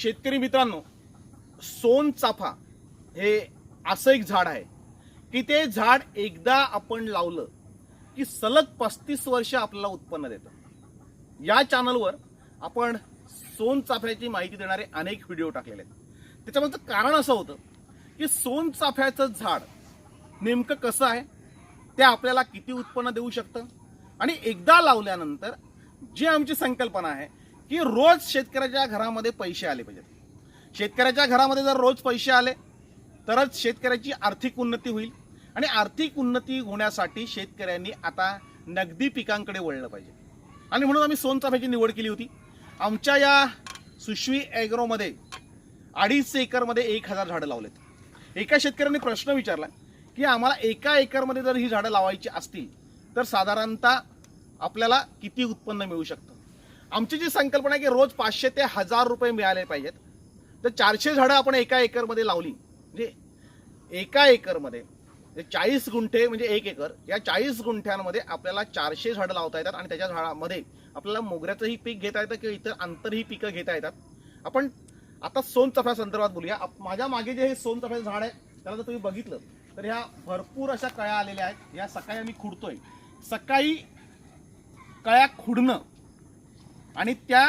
शेतकरी मित्रांनो सोनचाफा हे असं एक झाड आहे की ते झाड एकदा आपण लावलं की सलग पस्तीस वर्ष आपल्याला उत्पन्न देतं. या चॅनलवर आपण सोनचाफ्याची माहिती देणारे अनेक व्हिडिओ टाकलेले आहेत. त्याच्यामागचं कारण असं होतं की सोनचाफ्याचं झाड नेमकं कसं आहे? ते आपल्याला किती उत्पन्न देऊ शकतं? आणि एकदा लावल्यानंतर जी आमची संकल्पना आहे की रोज शेतकऱ्याच्या घरामध्ये पैसे आले पाहिजेत. शेतकऱ्याच्या घरामध्ये जर रोज पैसे आले तरच शेतकऱ्याची आर्थिक उन्नती होईल आणि आर्थिक उन्नती होण्यासाठी शेतकऱ्यांनी आता नगदी पिकांकडे वळलं पाहिजे. आणि म्हणून आम्ही सोनचाफ्याची निवड केली होती. आमच्या या सुश्वी ॲग्रोमध्ये अडीच एकरमध्ये एक हजार झाडं लावलेत. एका शेतकऱ्यांनी प्रश्न विचारला की आम्हाला एका एकरमध्ये जर ही झाडं लावायची असतील तर साधारणतः आपल्याला किती उत्पन्न मिळू शकतं? आमची जी संकल्पना आहे की रोज पाचशे ते हजार रुपये मिळाले पाहिजेत तर चारशे झाडं आपण एका एकरमध्ये लावली. म्हणजे एका एकरमध्ये म्हणजे चाळीस गुंठे म्हणजे एक एकर या चाळीस गुंठ्यांमध्ये आपल्याला चारशे झाडं लावता येतात आणि त्याच्या झाडामध्ये आपल्याला मोगऱ्याचंही पीक घेता येतं किंवा इतर आंतरही पिकं घेता येतात. आपण आता सोनचफ्या संदर्भात बोलूया. माझ्या मागे जे हे सोनचफ्याचं झाड आहे त्याला जर तुम्ही बघितलं तर ह्या भरपूर अशा कळ्या आलेल्या आहेत. या सकाळी आम्ही खुडतोय. सकाळी कळ्या खुडणं आणि त्या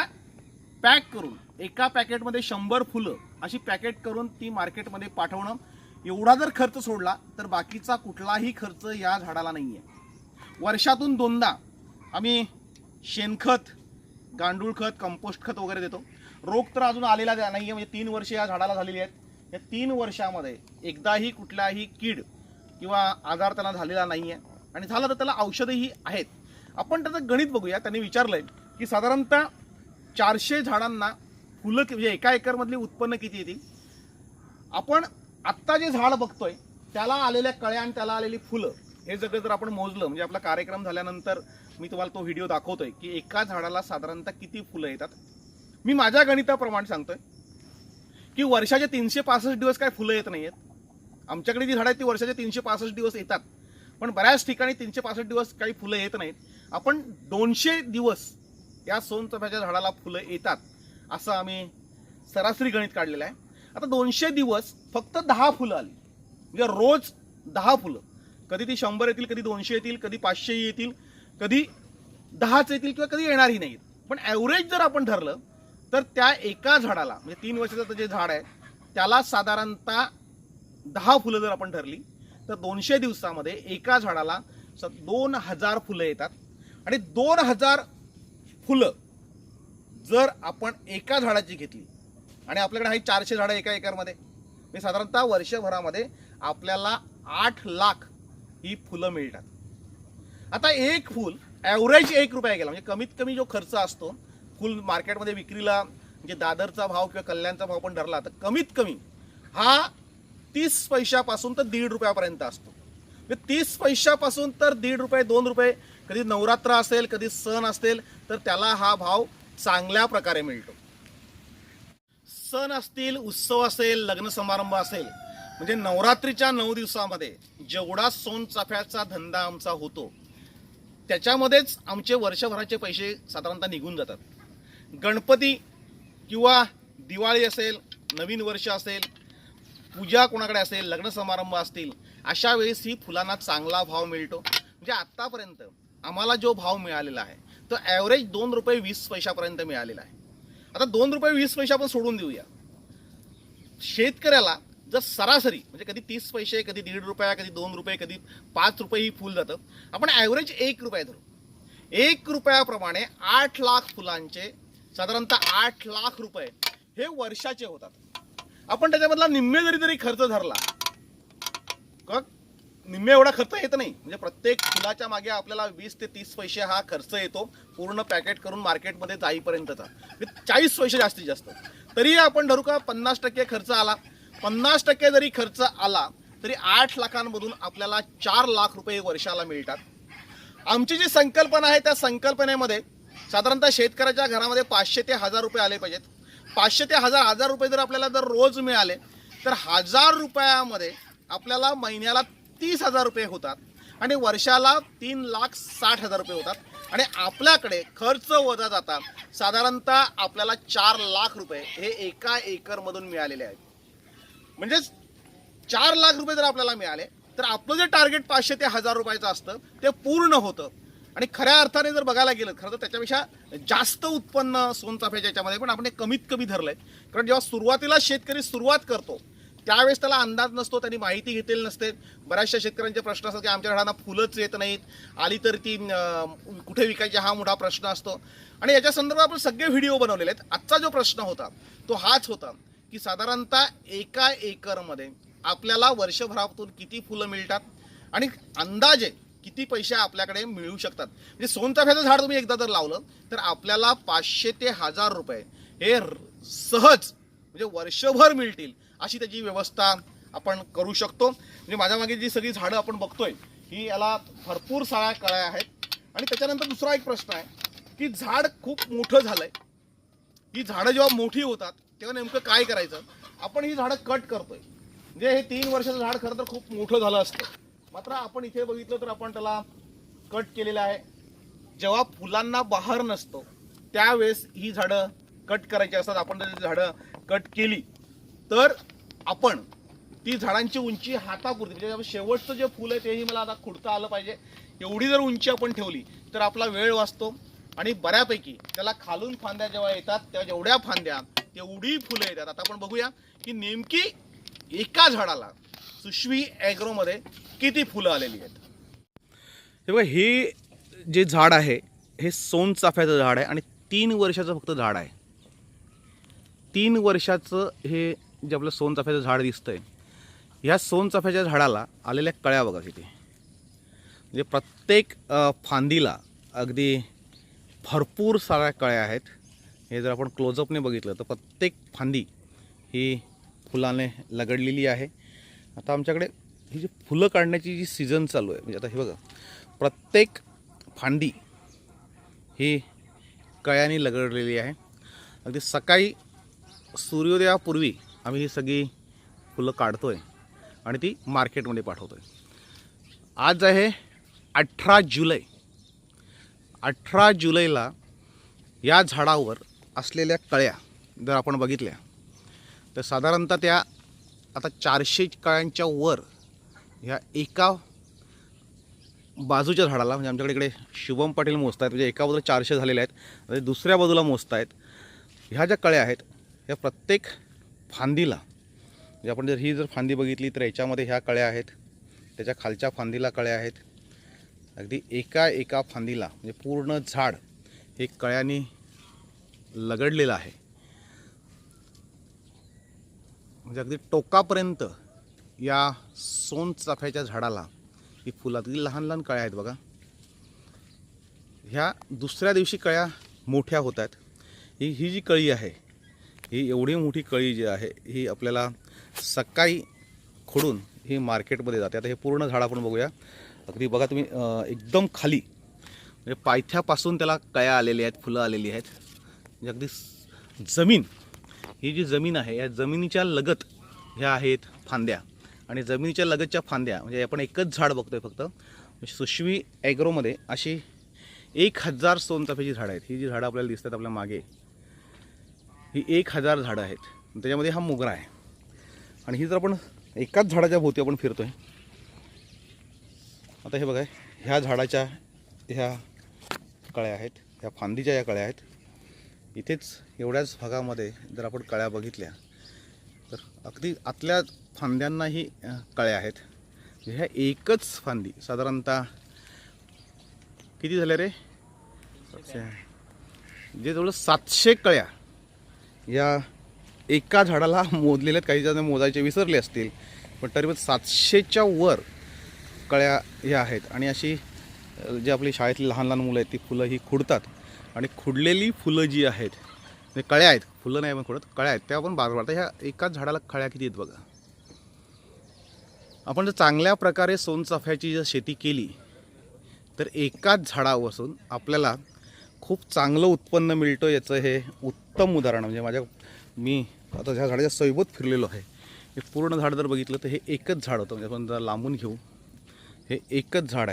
पॅक करून एका पॅकेटमध्ये शंभर फुलं अशी पॅकेट करून ती मार्केटमध्ये पाठवणं एवढा जर खर्च सोडला तर बाकीचा कुठलाही खर्च या झाडाला नाही आहे वर्षातून दोनदा आम्ही शेणखत गांडूळ खत कंपोस्ट खत वगैरे देतो. रोग तर अजून आलेला नाही आहे म्हणजे तीन वर्ष या झाडाला झालेली आहेत. या तीन वर्षामध्ये एकदाही कुठलाही कीड किंवा आजार त्यांना झालेला नाही आहे आणि झालं तर त्याला औषधंही आहेत. आपण त्याचं गणित बघूया. त्यांनी विचारलं आहे की साधारणतः चारशे झाडांना फुलं म्हणजे एका एकरमधली उत्पन्न किती येतील? आपण आत्ता जे झाड बघतोय त्याला आलेल्या कळ्या आणि त्याला आलेली फुलं हे सगळं जर आपण मोजलं म्हणजे आपला कार्यक्रम झाल्यानंतर मी तुम्हाला तो व्हिडिओ दाखवतोय की एका झाडाला साधारणतः किती फुलं येतात? मी माझ्या गणिताप्रमाणे सांगतोय की वर्षाचे तीनशे पासष्ट दिवस काय फुलं येत नाहीयेत. आमच्याकडे जी झाडं आहेत ती वर्षाचे तीनशे पासष्ट दिवस येतात. पण बऱ्याच ठिकाणी तीनशे पासष्ट दिवस काही फुलं येत नाहीत. आपण दोनशे दिवस या सोनचफ्याच्या झाडाला फुलं येतात असं आम्ही सरासरी गणित काढलेलं आहे. आता दोनशे दिवस फक्त दहा फुलं आली. म्हणजे रोज दहा फुलं. कधी ती शंभर येतील कधी दोनशे येतील कधी पाचशे येतील कधी दहाच येतील किंवा कधी येणारही नाहीत. पण ॲव्हरेज जर आपण धरलं तर त्या एका झाडाला म्हणजे तीन वर्षाचं जे झाड आहे त्याला साधारणतः दहा फुलं जर आपण धरली तर दोनशे दिवसामध्ये एका झाडाला स दोन हजार फुलं येतात. आणि दोन हजार फुलं जर आपण एका झाडाची घेतली आणि आपल्याकडे आहे चारशे झाडं एका एकरमध्ये म्हणजे साधारणतः वर्षभरामध्ये आपल्याला आठ लाख ही फुलं मिळतात. आता एक फुल ॲव्हरेज एक रुपया गेला म्हणजे कमीत कमी जो खर्च असतो फुल मार्केटमध्ये विक्रीला म्हणजे दादरचा भाव किंवा कल्याणचा भाव पण धरला तर कमीत कमी हा तीस पैशापासून तर दीड रुपयापर्यंत असतो. म्हणजे तीस पैशापासून तर दीड रुपये दोन रुपये. कधी नवरात्र असेल कधी सण असेल तर त्याला हा भाव चांगल्या प्रकारे मिळतो. सण असतील उत्सव असेल लग्न समारंभ असेल म्हणजे नवरात्रीच्या नऊ दिवसामध्ये जेवढा सोन चाफ्याचा धंदा आमचा होतो त्याच्यामध्येच आमचे वर्षभराचे पैसे साधारणतः निघून जातात. गणपती किंवा दिवाळी असेल नवीन वर्ष असेल पूजा कोणाकडे असेल लग्न समारंभ असतील अशा वेळेस ही फुलांना चांगला भाव मिळतो. म्हणजे आत्तापर्यंत आम्हाला जो भाव मिळालेला आहे तो ॲव्हरेज दोन रुपये वीस पैशापर्यंत मिळालेला आहे. आता दोन रुपये वीस पैसे आपण सोडून देऊया. शेतकऱ्याला जर सरासरी म्हणजे कधी तीस पैसे कधी दीड रुपया कधी दोन रुपये कधी पाच रुपये ही फुल जातं. आपण ॲव्हरेज एक रुपया धरू. एक रुपयाप्रमाणे आठ लाख फुलांचे साधारणतः आठ लाख रुपये हे वर्षाचे होतात. आपण त्याच्यामधला निम्मे जरी जरी खर्च धरला निम्मे एवढा खर्च येत नाही. म्हणजे प्रत्येक फुलाच्या मागे आपल्याला वीस ते तीस पैसे हा खर्च येतो पूर्ण पॅकेट करून मार्केटमध्ये जाईपर्यंतचा. म्हणजे चाळीस पैसे जास्तीत जास्त. तरी आपण धरू का पन्नास टक्के खर्च आला. पन्नास टक्के जरी खर्च आला तरी आठ लाखांमधून आपल्याला चार लाख रुपये वर्षाला मिळतात. आमची जी संकल्पना आहे त्या संकल्पनेमध्ये साधारणतः शेतकऱ्याच्या घरामध्ये पाचशे ते हजार रुपये आले पाहिजेत. पाचशे ते हजार हजार रुपये जर आपल्याला जर रोज मिळाले तर हजार रुपयामध्ये आपल्याला महिन्याला तीस हजार रुपये होतात आणि वर्षाला तीन लाख साठ हजार रुपये होतात. आणि आपल्याकडे खर्च वजा जाता साधारणतः आपल्याला चार लाख रुपये हे एका एकरमधून मिळालेले आहेत. म्हणजेच चार लाख रुपये जर आपल्याला मिळाले तर आपलं जे टार्गेट पाचशे ते हजार रुपयाचं असतं ते पूर्ण होतं. आणि खऱ्या अर्थाने जर बघायला गेलं खरं तर त्याच्यापेक्षा जास्त उत्पन्न सोनचाफ्याच्या याच्यामध्ये पण आपण हे कमीत कमी धरलंय. कारण जेव्हा सुरुवातीला शेतकरी सुरुवात करतो त्यावेळेस त्याला अंदाज नसतो त्यांनी माहिती घेतलेली नसते. बऱ्याचशा शेतकऱ्यांचे प्रश्न असतात की आमच्या झाडांना फुलंच येत नाहीत. आली तर ती कुठे विकायची हा मोठा प्रश्न असतो. आणि याच्या संदर्भात आपण सगळे व्हिडिओ बनवलेले आहेत. आजचा जो प्रश्न होता तो हाच होता की साधारणतः एका एकरमध्ये आपल्याला वर्षभरातून किती फुलं मिळतात आणि अंदाजे किती पैसे आपल्याकडे मिळू शकतात. म्हणजे सोनचाफ्याचं झाड तुम्ही एकदा जर लावलं तर आपल्याला पाचशे ते हजार रुपये हे र- सहज म्हणजे वर्षभर मिळतील. अशी त्याची व्यवस्था आपण करू शकतो. म्हणजे माझ्या मागे जी सगळी झाडं आपण बघतोय ही याला भरपूर साळ्या कळ्या आहेत. आणि त्याच्यानंतर दुसरा एक प्रश्न आहे की झाड खूप मोठं झालंय. ही झाडं जेव्हा मोठी होतात तेव्हा नेमकं काय करायचं? आपण ही झाडं कट करतोय. म्हणजे हे तीन वर्षाचं झाड खरं तर खूप मोठं झालं असतं. मात्र आपण इथे बघितलं तर आपण त्याला कट केलेलं आहे. जेव्हा फुलांना बहार नसतो त्यावेळेस ही झाडं कट करायची असतात. आपण जर झाडं कट केली तर आपण ती झाडांची उंची हातापुरती म्हणजे शेवटचं जे फुल आहे तेही मला आता खुडता आलं पाहिजे. एवढी जर उंची आपण ठेवली तर आपला वेळ वाचतो. आणि बऱ्यापैकी त्याला खालून फांद्या जेव्हा येतात तेव्हा जेवढ्या फांद्या तेवढी फुलं येतात. आता आपण बघूया की नेमकी एका झाडाला सुशवी ॲग्रोमध्ये किती फुलं आलेली आहेत. हे बघा हे जे झाड आहे हे सोनचाफ्याचं झाड आहे आणि तीन वर्षाचं फक्त झाड आहे. तीन वर्षाचं हे जे आपलं सोनचाफ्याचं झाड दिसतंय ह्या सोनचाफ्याच्या झाडाला आलेल्या कळ्या बघा किती. म्हणजे प्रत्येक फांदीला अगदी भरपूर साऱ्या कळ्या आहेत. हे जर आपण क्लोजअपने बघितलं तर प्रत्येक फांदी ही फुलाने लगडलेली आहे. आता आमच्याकडे ही जी फुलं काढण्याची जी सीझन चालू आहे म्हणजे आता हे बघा प्रत्येक फांदी ही कळ्याने लगडलेली आहे. अगदी सकाळी सूर्योदयापूर्वी आम्ही ही सगळी फुलं काढतो आहे आणि ती मार्केटमध्ये पाठवतो आहे आज आहे अठरा जुलै. अठरा जुलैला या झाडावर असलेल्या कळ्या जर आपण बघितल्या तर साधारणतः त्या आता चारशे कळ्यांच्या वर ह्या एका बाजूच्या झाडाला म्हणजे आमच्याकडे इकडे शुभम पाटील मोजत आहेत म्हणजे एका बाजूला चारशे झालेले आहेत आणि दुसऱ्या बाजूला मोजत आहेत ह्या ज्या कळ्या आहेत ह्या प्रत्येक फांदीला. म्हणजे आपण जर ही जर फांदी बघितली तर याच्यामध्ये ह्या कळ्या आहेत. त्याच्या खालच्या फांदीला कळ्या आहेत. अगदी एका एका फांदीला म्हणजे पूर्ण झाड हे कळ्याने लगडलेलं आहे. म्हणजे अगदी टोकापर्यंत या सोनचाफ्याच्या झाडाला ही फुलातली लहान लहान कळ्या आहेत बघा. ह्या दुसऱ्या दिवशी कळ्या मोठ्या होत आहेत. ही ही जी कळी आहे ही एवढी मोठी कळी जी आहे ही आपल्याला सकाळी खोडून ही मार्केटमध्ये जाते. आता हे पूर्ण झाड आपण बघूया. अगदी बघा तुम्ही एकदम खाली. म्हणजे पायथ्यापासून त्याला कळ्या आलेल्या आहेत फुलं आलेली आहेत. म्हणजे अगदी जमीन ही जी जमीन आहे या जमिनीच्या लगत ह्या आहेत फांद्या. आणि जमिनीच्या लगतच्या फांद्या म्हणजे आपण एकच झाड बघतोय फक्त म्हणजे सुशवी ॲग्रोमध्ये अशी एक हजार सोनचाफ्याची झाडं आहेत. ही जी झाडं आपल्याला दिसतात आपल्या मागे ही एक हजार झाडं आहेत. त्याच्यामध्ये हा मोगरा आहे. आणि ही जर आपण एकाच झाडाच्या भोवती आपण फिरतोय आता हे बघा ह्या झाडाच्या ह्या कळ्या आहेत ह्या फांदीच्या या कळ्या आहेत. इथेच एवढ्याच भागामध्ये जर आपण कळ्या बघितल्या तर अगदी आतल्या फांद्यांनाही कळ्या आहेत. ह्या एकच फांदी साधारणतः किती झाल्या रे? जे जवळ सातशे कळ्या या एका झाडाला मोजलेल्या आहेत काही जण मोजायचे विसरले असतील पण तरी पण सातशेच्या वर कळ्या ह्या आहेत. आणि अशी जे आपली शाळेतली लहान लहान मुलं आहेत ती फुलं ही खुडतात. आणि खुडलेली फुलं जी आहेत म्हणजे कळ्या आहेत. फुलं नाही पण खुडत कळ्या आहेत. त्या आपण बाजार वाढतात ह्या एकाच झाडाला कळ्या किती आहेत बघा. आपण जर चांगल्या प्रकारे सोनचाफ्याची जर शेती केली तर एकाच झाडापासून आपल्याला खूप चांगलं उत्पन्न मिळतं याचं हे उत्तम उदाहरण. म्हणजे माझ्या मी आता ह्या झाडाच्या सैबत फिरलेलो आहे. हे पूर्ण झाड जर बघितलं तर हे एकच झाड होतं. म्हणजे आपण जर लांबून घेऊ. हे एकच झाड आहे.